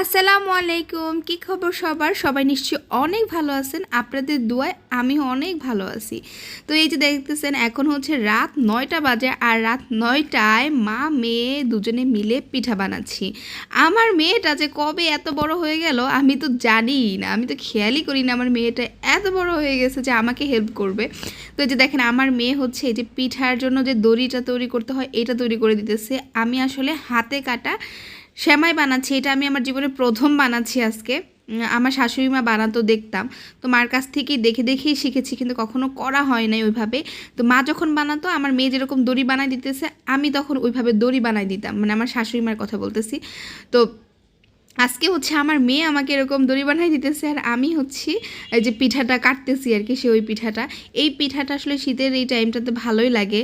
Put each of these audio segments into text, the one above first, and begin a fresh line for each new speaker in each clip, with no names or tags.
আসসালামু আলাইকুম, কি খবর সবার? সবাই নিশ্চয়ই অনেক ভালো আছেন, আপনাদের দোয়ায় আমি অনেক ভালো আছি। তো এই যে দেখতেছেন, এখন হচ্ছে রাত নয়টা বাজে আর রাত নয়টায় মা, মেয়ে দুজনে মিলে পিঠা বানাচ্ছি। আমার মেয়েটা যে কবে এত বড় হয়ে গেল, আমি তো জানিই না, আমি তো খেয়ালই করি না আমার মেয়েটা এত বড় হয়ে গেছে যে আমাকে হেল্প করবে। তো এই যে দেখেন, আমার মেয়ে হচ্ছে এই যে পিঠার জন্য যে দড়িটা তৈরি করতে হয়, এটা তৈরি করে দিতেছে। আমি আসলে হাতে কাটা শ্যামাই বানাচ্ছি, এটা আমি আমার জীবনে প্রথম বানাচ্ছি আজকে। আমার শাশুড়ি মা বানাতো দেখতাম। তো মার কাছ থেকেই দেখে দেখেই শিখেছি, কিন্তু কখনো করা হয় নাই ওইভাবে। তো মা যখন বানাতো, আমার মেয়ে যেরকম দড়ি বানাই দিতেছে, আমি তখন ওইভাবে দড়ি বানাই দিতাম। মানে আমার শাশুড়ি মার কথা বলতেছি। তো আজকে হচ্ছে আমার মেয়ে আমাকে এরকম দড়ি বানাই দিতেছে, আর আমি হচ্ছি যে পিঠাটা কাটতেছি আর কি, সে ওই পিঠাটা। এই পিঠাটা আসলে শীতের এই টাইমটাতে ভালোই লাগে।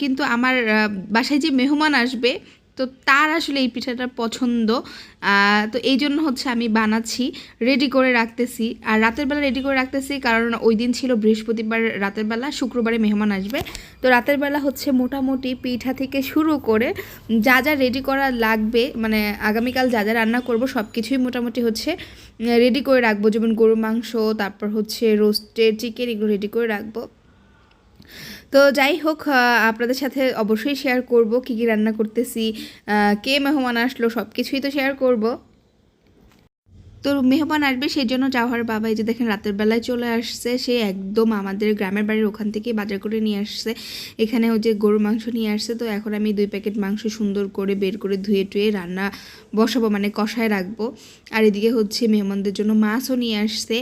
কিন্তু আমার বাসায় যে মেহমান আসবে তো তার আসলে এই পিঠাটা পছন্দ। তো এই জন্য হচ্ছে আমি বানাচ্ছি রেডি করে রাখতেছি। আর রাতের বেলা রেডি করে রাখতেছি কারণ ওই দিন ছিল বৃহস্পতিবার রাতের বেলা, শুক্রবারে মেহমান আসবে। তো রাতের বেলা হচ্ছে মোটামুটি পিঠা থেকে শুরু করে যা যা রেডি করা লাগবে মানে আগামীকাল যা যা রান্না করব সব কিছুই মোটামুটি হচ্ছে রেডি করে রাখব। যেমন গরু মাংস, তারপর হচ্ছে রোস্টেড চিকেন এগুলো রেডি করে রাখব। তো যাই হোক আপনাদের সাথে অবশ্যই শেয়ার করব, কি কি রান্না করতেছি কে মেহমান আসলো সব কিছুই তো শেয়ার করব। তো মেহমান আসবে সেই জন্য যাওয়ার বাবা এই যে দেখেন রাতের বেলায় চলে আসছে, সে একদম আমাদের গ্রামের বাড়ির ওখান থেকে বাজার করে নিয়ে আসছে। এখানে ওই যে গরুর মাংস নিয়ে আসছে, তো এখন আমি দুই প্যাকেট মাংস সুন্দর করে বের করে ধুয়ে টুয়ে রান্না বসাবো মানে কষায় রাখব। আর এদিকে হচ্ছে মেহমানদের জন্য মাছও নিয়ে আসছে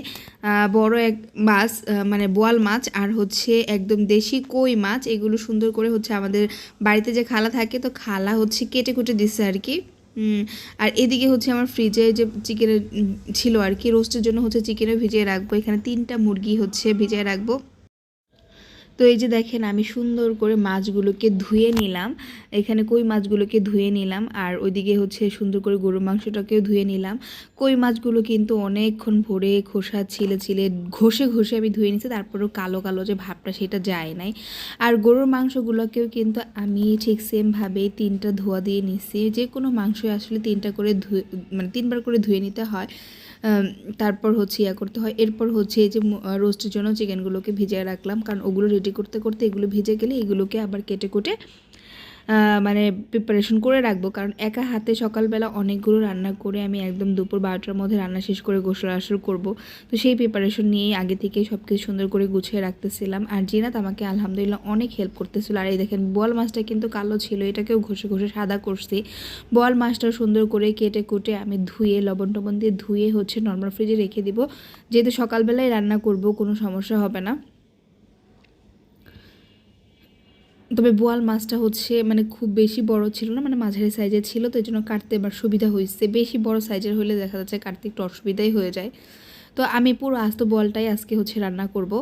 বড় এক মাছ মানে বোয়াল মাছ আর হচ্ছে একদম দেশি কই মাছ। এগুলো সুন্দর করে হচ্ছে আমাদের বাড়িতে যে খালা থাকে, তো খালা হচ্ছে কেটে কুটে দিচ্ছে আর কি। আর এদিকে হচ্ছে আমার ফ্রিজে যে চিকেনের ছিল আর কি রোস্টের জন্য হচ্ছে চিকেনও ভিজিয়ে রাখব। এখানে তিনটা মুরগি হচ্ছে ভিজিয়ে রাখব। তো এই যে দেখেন, আমি সুন্দর করে মাছগুলোকে ধুয়ে নিলাম। এখানে কই মাছগুলোকে ধুয়ে নিলাম আর ওইদিকে হচ্ছে সুন্দর করে গরুর মাংসটাকেও ধুয়ে নিলাম। কই মাছগুলো কিন্তু অনেকক্ষণ ভরে খোসা ছিলে ছিলে ঘষে ঘষে আমি ধুয়ে নিছি, তারপরেও কালো কালো যে ভাবটা সেটা যায় নাই। আর গরুর মাংসগুলোকেও কিন্তু আমি ঠিক সেমভাবেই তিনটা ধোয়া দিয়ে নিছি। যে কোনো মাংসই আসলে তিনটা করে ধুয়ে মানে তিনবার করে ধুয়ে নিতে হয়। তারপর হচ্ছে ইয়া করতে হয়। এরপর হচ্ছে এই যে রোস্টের জন্য চিকেনগুলোকে ভিজিয়ে রাখলাম। কারণ ওগুলো রেডি করতে করতে এগুলো ভিজে গেলে এগুলোকে আবার কেটে কুটে মানে প্রিপারেশন করে রাখব। কারণ একা হাতে সকালবেলা অনেকগুলো রান্না করে আমি একদম দুপুর বারোটার মধ্যে রান্না শেষ করে গোসল আসর করব। তো সেই প্রিপারেশন নিয়েই আগে থেকেই সব কিছু সুন্দর করে গুছিয়ে রাখতেছিলাম। আর জিনাত আমাকে আলহামদুলিল্লাহ অনেক হেল্প করতেছিল। আর এই দেখেন বোয়াল মাছটা কিন্তু কালো ছিল, এটাকেও ঘষে ঘষে সাদা করছি। বোয়াল মাছটা সুন্দর করে কেটে কুটে আমি ধুয়ে, লবণ টবণ দিয়ে ধুয়ে হচ্ছে নর্মাল ফ্রিজে রেখে দিব। যেহেতু সকালবেলায় রান্না করব, কোনো সমস্যা হবে না। তবে বোয়াল মাছটা হচ্ছে মানে খুব বেশি বড় ছিল না মানে মাঝারি সাইজের ছিল, তো এই জন্য কাটতে এবার সুবিধা হয়েছে। বেশি বড় সাইজের হলে দেখা যাচ্ছে কাটতে একটু অসুবিধাই হয়ে যায়। তো আমি পুরো আস্ত বলটাই আজকে হচ্ছে রান্না করব।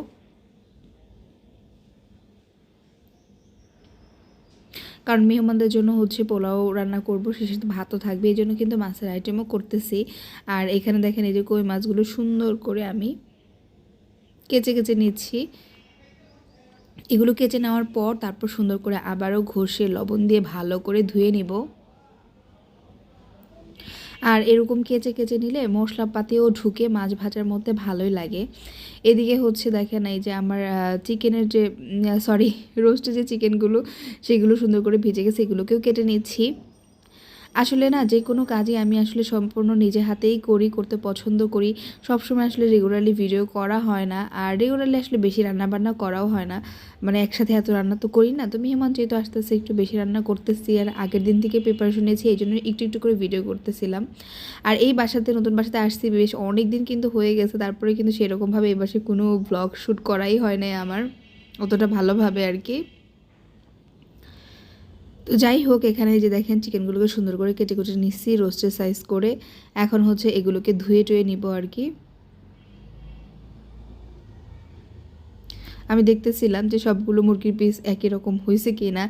কারণ মেহমানদের জন্য হচ্ছে পোলাও রান্না করব সাথে ভাতও থাকবে এই জন্য কিন্তু মাছের আইটেমও করতেছি। আর এখানে দেখেন এই যে কই মাছগুলো সুন্দর করে আমি কেচে কেচে নিচ্ছি। এগুলো কেচে নেওয়ার পর তারপর সুন্দর করে আবারও ঘষে লবণ দিয়ে ভালো করে ধুয়ে নেব। আর এরকম কেচে কেচে নিলে মশলাপাতিও ঢুকে মাছ ভাজার মধ্যে ভালোই লাগে। এদিকে হচ্ছে দেখে নাই যে আমার চিকেনের যে সরি রোস্টে যে চিকেনগুলো, সেগুলো সুন্দর করে ভিজে গেছে, এগুলোকেও কেটে নিচ্ছি। আসলে না, যে কোনো কাজই আমি আসলে সম্পূর্ণ নিজে হাতেই করি, করতে পছন্দ করি। সবসময় আসলে রেগুলারলি ভিডিও করা হয় না, আর রেগুলারলি আসলে বেশি রান্না বান্না করাও হয় না। মানে একসাথে এত রান্না তো করি না, তো মেহমান যেহেতু আসতেছে, একটু বেশি রান্না করতেছি, আর আগের দিন থেকে প্রিপারেশন নিয়েছি, এই জন্য একটু একটু করে ভিডিও করতেছিলাম। আর এই বাসাতে, নতুন বাসাতে আসছি বেশ অনেক দিন কিন্তু হয়ে গেছে, তারপরে কিন্তু সেরকমভাবে এই বাসায় কোনো ব্লগ শ্যুট করাই হয় নাই আমার, অতটা ভালোভাবে আর কি। তো যাই হোক, এখানে যে দেখেন চিকেনগুলোকে সুন্দর করে কেটে কুটে নিচ্ছি রোস্টের সাইজ করে। এখন হচ্ছে এগুলোকে ধুয়ে টুয়ে নিব আর কি। আমি দেখতেছিলাম যে সবগুলো মুরগির পিস একই রকম হয়েছে কি না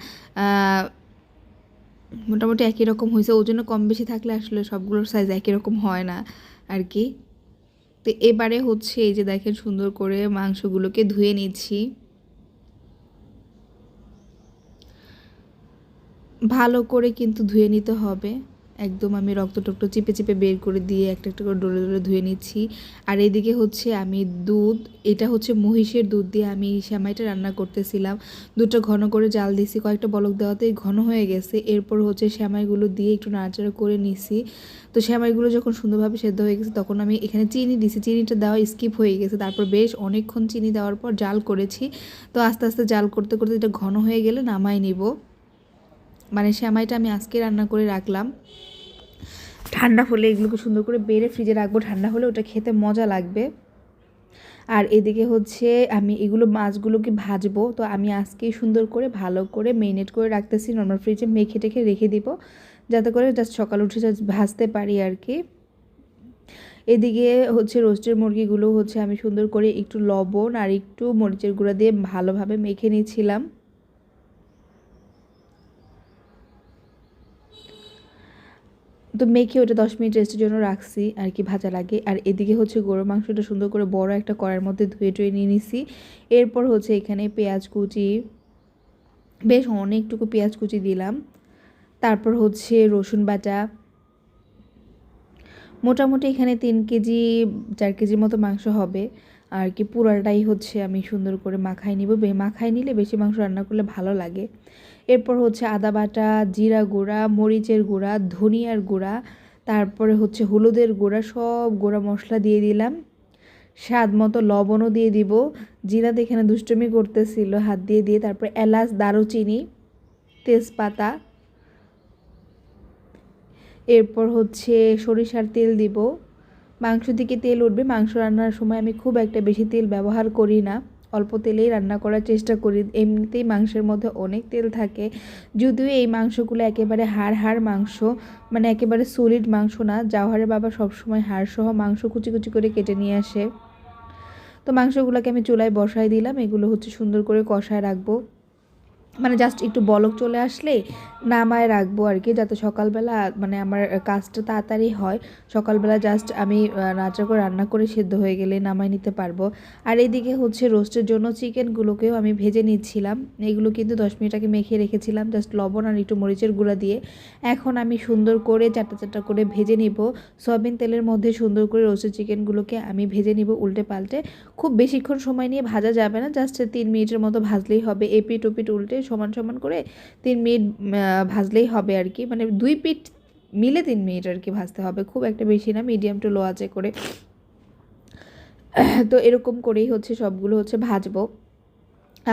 মোটামুটি একই রকম হয়েছে ওজনে কম বেশি থাকলে আসলে সবগুলোর সাইজ একই রকম হয় না আর কি। তো এবারে হচ্ছে এই যে দেখেন, সুন্দর করে মাংসগুলোকে ধুয়ে নিচ্ছি। ভালো করে কিন্তু ধুয়ে নিতে হবে। একদম আমি রক্ত টক্ত চিপে চিপে বের করে দিয়ে একটা একটা করে ডলে ডলে ধুয়ে নিচ্ছি। আর এদিকে হচ্ছে আমি দুধ, এটা হচ্ছে মহিষের দুধ দিয়ে আমি শ্যামাইটা রান্না করতেছিলাম। দুধটা ঘন করে জাল দিছি, কয়েকটা বলক দেওয়াতেই ঘন হয়ে গেছে। এরপর হচ্ছে শ্যামাইগুলো দিয়ে একটু নাড়াচাড়া করে নিছি। তো শ্যামাইগুলো যখন সুন্দরভাবে সেদ্ধ হয়ে গেছে, তখন আমি এখানে চিনি দিছি। চিনিটা দেওয়া স্কিপ হয়ে গেছে। তারপর বেশ অনেকক্ষণ চিনি দেওয়ার পর জাল করেছি। তো আস্তে আস্তে জাল করতে করতে এটা ঘন হয়ে গেলে নামাই নিব। মানে শ্যামাইটা আমি আজকে রান্না করে রাখলাম। ঠান্ডা হলে এগুলোকে সুন্দর করে বেড়ে ফ্রিজে রাখব। ঠান্ডা হলে ওটা খেতে মজা লাগবে। আর এদিকে হচ্ছে আমি এগুলো মাছগুলোকে ভাজবো। তো আমি আজকেই সুন্দর করে, ভালো করে মেরিনেট করে রাখতেছি। নর্মাল ফ্রিজে মেখে টেখে রেখে দিব। যাতে করে জাস্ট সকাল উঠে জাস্ট ভাজতে পারি আর কি এদিকে হচ্ছে রোস্টের মুরগিগুলো হচ্ছে আমি সুন্দর করে একটু লবণ আর একটু মরিচের গুঁড়া দিয়ে ভালোভাবে মেখে নিয়েছিলাম। তো মেখে ওটা দশ মিনিট রেস্টের জন্য রাখছি, আর কি ভাজা লাগে। আর এদিকে হচ্ছে গরুর মাংসটা সুন্দর করে বড় একটা কড়াইয়ের মধ্যে ধুয়ে টুয়ে নিয়ে নিছি। এরপর হচ্ছে এখানে পেঁয়াজ কুচি, বেশ অনেকটুকু পেঁয়াজ কুচি দিলাম। তারপর হচ্ছে রসুন বাটা। মোটামুটি এখানে তিন কেজি, চার কেজির মতো মাংস হবে। আর কি পুরাটাই হচ্ছে আমি সুন্দর করে মাখাই নিব। মাখাই নিলে বেশি মাংস রান্না করলে ভালো লাগে। এরপর হচ্ছে আদা বাটা, জিরা গুঁড়া, মরিচের গুঁড়া, ধনিয়ার গুঁড়া, তারপরে হচ্ছে হলুদের গুঁড়া, সব গুঁড়া মশলা দিয়ে দিলাম। স্বাদ মতো লবণও দিয়ে দিব। জিরাতে এখানে দুষ্টমি করতেছিল, হাত দিয়ে দিয়ে। তারপর এলাচ, দারুচিনি, তেজপাতা। এরপর হচ্ছে সরিষার তেল দিব। মাংস থেকে তেল উঠবে। মাংস রান্নার সময় আমি খুব একটা বেশি তেল ব্যবহার করি না। অল্প তেলেই রান্না করার চেষ্টা করি। এমনিতেই মাংসের মধ্যে অনেক তেল থাকে। যদিও এই মাংসগুলো একেবারে হাড় হাড় মাংস মানে একেবারে সলিড মাংস না। জাওহারের বাবা সবসময় হাড় সহ মাংস কুচি কুচি করে কেটে নিয়ে আসে। তো মাংসগুলোকে আমি চুলায় বসাই দিলাম। এগুলো হচ্ছে সুন্দর করে কষায় রাখব। মানে জাস্ট একটু বলক চলে আসলে নামায় রাখব আর কি যাতে সকালবেলা মানে আমার কাজটা তাড়াতাড়ি হয়। সকালবেলা জাস্ট আমি নাচা করে রান্না করে সেদ্ধ হয়ে গেলে নামায় নিতে পারব। আর এইদিকে হচ্ছে রোস্টের জন্য চিকেনগুলোকেও আমি ভেজে নিচ্ছিলাম। এগুলো কিন্তু দশ মিনিট আগে মেখে রেখেছিলাম জাস্ট লবণ আর একটু মরিচের গুঁড়া দিয়ে। এখন আমি সুন্দর করে চারটা চারটা করে ভেজে নিব। সয়াবিন তেলের মধ্যে সুন্দর করে রোস্টের চিকেনগুলোকে আমি ভেজে নিব উল্টে পাল্টে। খুব বেশিক্ষণ সময় নিয়ে ভাজা যাবে না জাস্ট তিন মিনিটের মতো ভাজলেই হবে, এপিট ওপিট উল্টে সমান সমান করে তিন মিনিট ভাজলেই হবে আর কি। মানে দুই পিঠ মিলে তিন মিনিট আর কি ভাজতে হবে। খুব একটা বেশি না মিডিয়াম টু লো আছে করে। তো এরকম করেই হচ্ছে সবগুলো হচ্ছে ভাজবো।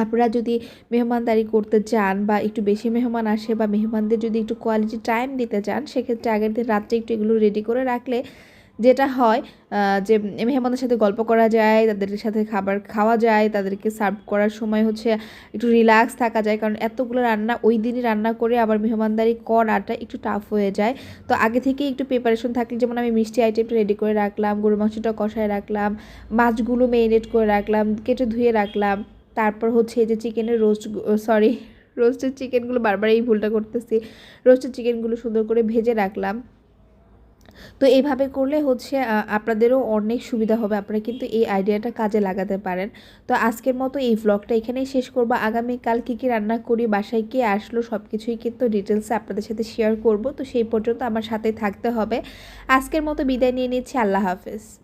আপনারা যদি মেহমানদারি করতে চান বা একটু বেশি মেহমান আসে বা মেহমানদের যদি একটু কোয়ালিটি টাইম দিতে চান, সেক্ষেত্রে আগের দিন রাত্রে একটু এগুলো রেডি করে রাখলে যেটা হয় যে মেহমানদের সাথে গল্প করা যায়, তাদের সাথে খাবার খাওয়া যায়, তাদেরকে সার্ভ করার সময় হচ্ছে একটু রিল্যাক্স থাকা যায়। কারণ এতগুলো রান্না, ওই দিনই রান্না করে আবার মেহমানদারি করাটা একটু টাফ হয়ে যায়। তো আগে থেকে একটু প্রিপারেশন থাকলে যেমন আমি মিষ্টি আইটেমটা রেডি করে রাখলাম গরু মাংসটা কষায় রাখলাম, মাছগুলো মেরিনেট করে রাখলাম, কেটে ধুয়ে রাখলাম। তারপর হচ্ছে এই যে চিকেনের রোস্ট সরি রোস্টেড চিকেনগুলো বারবার এই ভুলটা করতেছি। রোস্টেড চিকেনগুলো সুন্দর করে ভেজে রাখলাম। তো এইভাবে করলে হচ্ছে আপনাদেরও অনেক সুবিধা হবে। আপনারা কিন্তু এই আইডিয়াটা কাজে লাগাতে পারেন। তো আজকের মতো এই ব্লগটা এখানেই শেষ করব। আগামীকাল কী কী রান্না করি, বাসায় কে আসলো সব কিছুই কিন্তু ডিটেলসে আপনাদের সাথে শেয়ার করব। তো সেই পর্যন্ত আমার সাথে থাকতে হবে। আজকের মতো বিদায় নিয়ে নিচ্ছি। আল্লাহ হাফেজ।